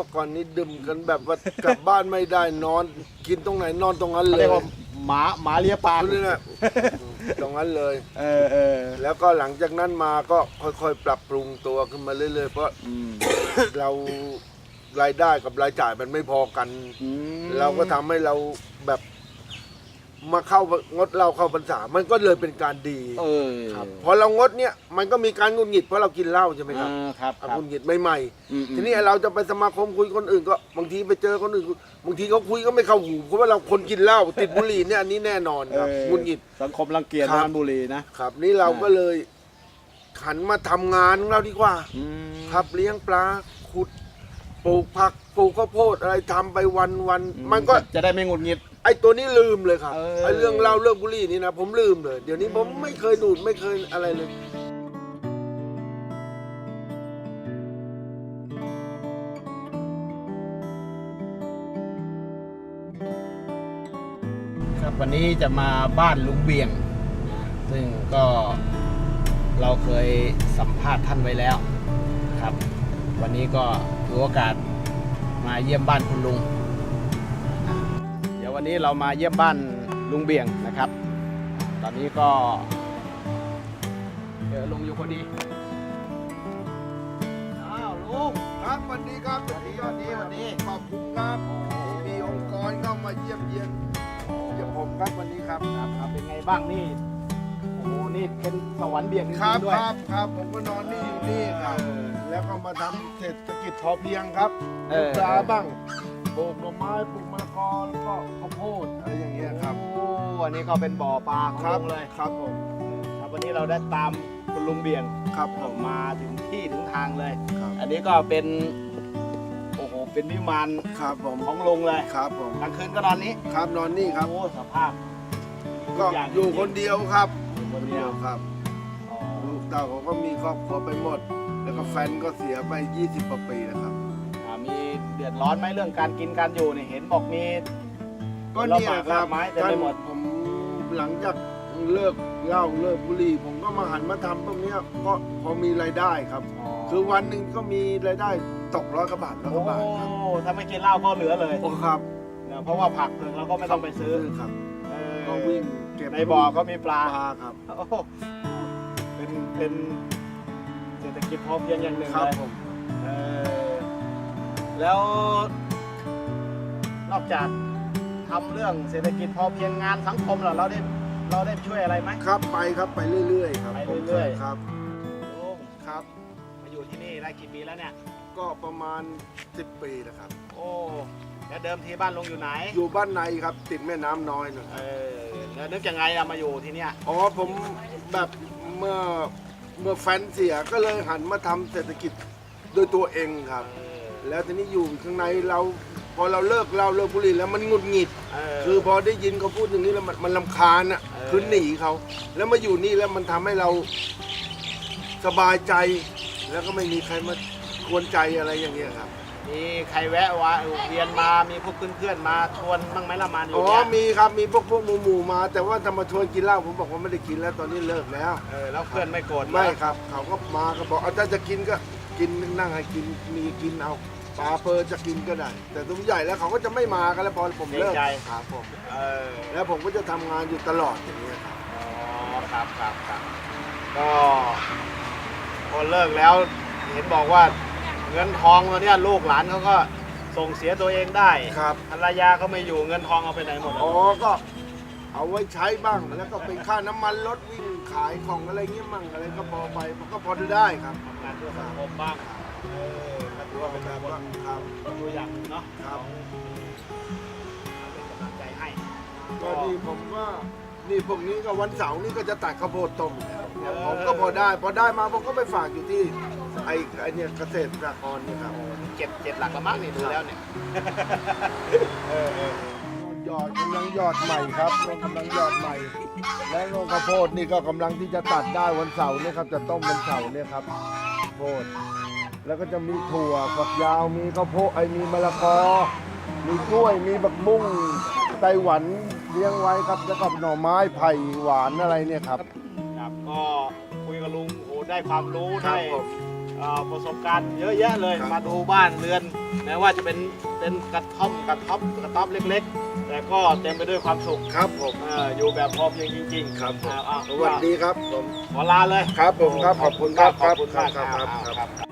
มื่อก่อนนี้ดื่มกันแบบว่ากลับบ้านไม่ได้นอน กินตรงไหนนอนตรงนั้นเขาเลเรียยกว่าหมาหมาเลียปากนี่แหละตรงนั้นเลย เออเออแล้วก็หลังจากนั้นมาก็ค่อยๆ ปรับปรุงตัวขึ้นมาเรื่อยๆ เพราะ อืมเรารายได้กับรายจ่ายมันไม่พอกัน อืมเราก็ทำให้เราแบบ มาเข้างดเหล้าเข้าพรรษา มันก็เลยเป็นการดีเออครับพอเรางดเนี่ยมันก็มีการหงุดหงิดเพราะเรากินเหล้าใช่ไหมครับอ่าครับคอะรับหงุดหงิดใหม่อืมๆ ทีนี้เราจะไปสมาคมคุยคนอื่น ก็บางทีไปเจอคนอื่นบางทีเขาคุยก็ไม่เข้าหูเพราะว่าเราคนกินเหล้าติดบุหรี่เนี่ยอันนี้แน่นอนครับเออหงุดหงิด สังคมรังเกียจครับ งานบุหรี่นะครับ นี่เราอ่าก็เลยขันมาทำงานของเราดีกว่า อืมครับเลี้ยงปลาขุดปลูกผักปลูกข้าวโพดอะไรทำไปวันวันๆมันก็จะได้ไม่หงุดหงิดไอ้ตัวนี้ลืมเลยครับเออ ไอ้เรื่องเหล้าเรื่องบุหรี่นี่นะผมลืมเลย เดี๋ยวนี้ผมไม่เคยดูดไม่เคยอะไรเลย ครับวันนี้จะมาบ้านลุงเบียง ซึ่งก็เราเคยสัมภาษณ์ท่านไว้แล้วครับ วันนี้ก็ถือโอกาสมาเยี่ยมบ้านคุณลุงอะเดี๋ย ววันนี้เรามาเยี่ยมบ้านลุงเบียงนะครับ ตอนนี้ก็เจอลุงอยู่พอดีอ้าวลุงครับสวันนี้ครับสวัสดีสวัสดีสวัสดีขอบคุณครับมีองค์กรเข้ามาเยี่ยมเยียนเยี่ยมผมครับวันนี้ครับครับครับเป็นไงบ้างนี่โอ้โหนี่เป็นสวรรค์เบียงจริงครับๆด้วยครับครับผมก็นอนนี่อยู่นี่ครับ แล้วก็มาทำเศรษฐกิจพอเพียงครับปเอลูกอปลาบ้างป ลูกหน่อไม้ปลูกมะละกอแล้วก็ข้าวโพดอะไรอย่างเงี้ยครับ โอ้อันนี้ก็เป็นบ่อปลาของครับลุงเลยครับผมครับวันนี้เราได้ตามคุณลุงเบียงครับผออกมมาถึงที่ถึงทางเลย ครับอันนี้ก็เป็นโอ้โหเป็นวิมานครับผมของลุงเลยครับผมกลางคืนก็นอนนี้ครับนอนนี่ครับ โอ้สภาพก็อย่างอยู่คนเดียวครับอยู่คนเดียวครับ อ๋อลูกเต่าเขาก็มีครอบครัวไปหมด แล้วก็แฟนก็เสียไป 20กว่าปีแล้วครับอ่ามีเดื อดร้อนไหมเรื่องการกินการอยู่เนี่ยเห็นบอกมีก็เนี่ยครับไม้เต็มไปหมดผมหลังจากเลิกเหล้าเลิกบุหรี่ผมก็มาหันมาทำพวกเนี้ยก็พอมีรายได้ครับ คือวันหนึ่งก็มีรายได้ตกร้อยกว่าบาทร้อยกโอ้ว่าบาทครับถ้าไม่กินเหล้าก็เหลือเลยโอ้ครับนะเพราะว่าผักเราก็ไม่ต้องไปซื้อครับเออก็วิ่งเก็บในบ่อก็มีปปลาลาครับโอ้โหเป็นเป็นเศรษฐกิจพอเพียงอย่างหนึ่งครับเลยผมเออ แล้ว นอกจากทำเรื่องเศรษฐกิจพอเพียงงานสังคมเหรอเราได้เราได้ช่วยอะไรไหม ครับไปครับไปเรื่อยๆ ครับไปผมเรื่อยๆ ครับลุงครับ มาอยู่ที่นี่ได้กี่ปีแล้วเนี่ย ก็ประมาณ 10 ปีแล้วครับ โอ้แล้วเดิมทีบ้านลุงอยู่ไหนอยู่บ้านในครับติดแม่น้ำน้อยนะคเอรับอแล้วนึกยังไงอะมาอยู่ที่เนี่ยอ๋อผมแบบเมื่อเมื่อแฟนเสียก็เลยหันมาทำเศรษฐกิจโดยตัวเองครับ เออ แล้วทีนี้อยู่ข้างในเราพอเราเลิกเราเลิกบุหรี่แล้วมันหงุดหงิดเออคือพอได้ยินเขาพูดอย่างนี้แล้วมันมันลำคาญอะเออ คือหนีเขา แล้วมาอยู่นี่แล้วมันทำให้เราสบายใจ แล้วก็ไม่มีใครมาควนใจอะไรอย่างเงี้ยครับ มีใครแวะวะเวียนมา มีพวกเพื่อนๆมาชวนบ้างไหมละมาอยู่อ๋อ เนี่ยมีครับ มีพวกพวกหมู่หมู่ๆมา แต่ว่าจะมาชวนกินเหล้าผมบอกว่าไม่ได้กินแล้วตอนนี้เลิกแล้ว เออแล้วเพื่อนไม่โกรธเหอไม่ครับ เขาก็มาก็บอกเอาถ้าจะกินก็ กินนั่งให้กินมีกินเอาปลาเปอร์จะกินก็ได้ แต่ตุ้มใหญ่แล้วเขาก็จะไม่มากันแล้วพอผมเลิกครับผมเออแล้วผมก็จะทำงานอยู่ตลอดอย่างเงี้ยครับอ๋อครับครับครับก็พอเลิกแล้วเห็นบอกว่าเงินทองเราเนี่ยลูกหลานเขาก็ส่งเสียตัวเองได้ครับภรรยาก็ไม่อยู่เงินทองเอาไปไหนหมดอ๋อก็ เอาไว้ใช้บ้างแล้วก็เป็นค่าน้ำมันรถวิ่งขายของอะไรเงี้ยมั่งอะไรก็พอไปมันก็พอได้ครับทำงานเพื่อสังคมบ้างเออก็ถือว่าเป็นแบบตัวว่าครับตัวอย่างเนาะครับเป็นกำลังใจให้ก็นี่ผมว่านี่พวกนี้ก็วันเสาร์นี่ก็จะตัดข้าวโพดต้มแล้วผมก็พอได้ พอได้มาผมก็ไปฝากอยู่ที่ไอ้ไอ้เนี่ยเกษตรสหกรณ์เนี่ยครับ เจ็ดเจ็ดหลักละมั้งนี่ดูแล้วเนี่ย เออเออห ยอดกำลังหยอดใหม่ครับกำลังหยอดใหม่ และโรงข้าวโพดนี่ก็กำลังที่จะตัดได้วันเสาร์เนี่ยครับ จะต้มวันเสาร์เนี่ยครับข้าวโพดแล้วก็จะมีถั่วฝักยาวมีข้าวโพดไอ้มีมะละกอ มีกล้วยมีบักบุ้งไต้หวันเลี้ยงไว้ครับแล้วก็หน่อไม้ไผ่หวานอะไรเนี่ยครับ ครับก็คุยกับลุงโอ้ได้ความรู้ครัได้บผมเเอ่อประสบการณ์เยอะแยะเลย ครับ มาดูบ้านเรือนแม้ว่าจะเป็นเป็นกระท่อมกระท่อมกระต๊อบเล็ก ๆ แต่ก็เต็มไปด้วยความสุขครับผมเอ่ออยู่แบบพอเพียงจริงๆครับผมอ่าอ่าสวัสดีครับผมขอลาเลย ครับผมครับขอบคุณครับขอบคุณมากครับครับ ครับครับ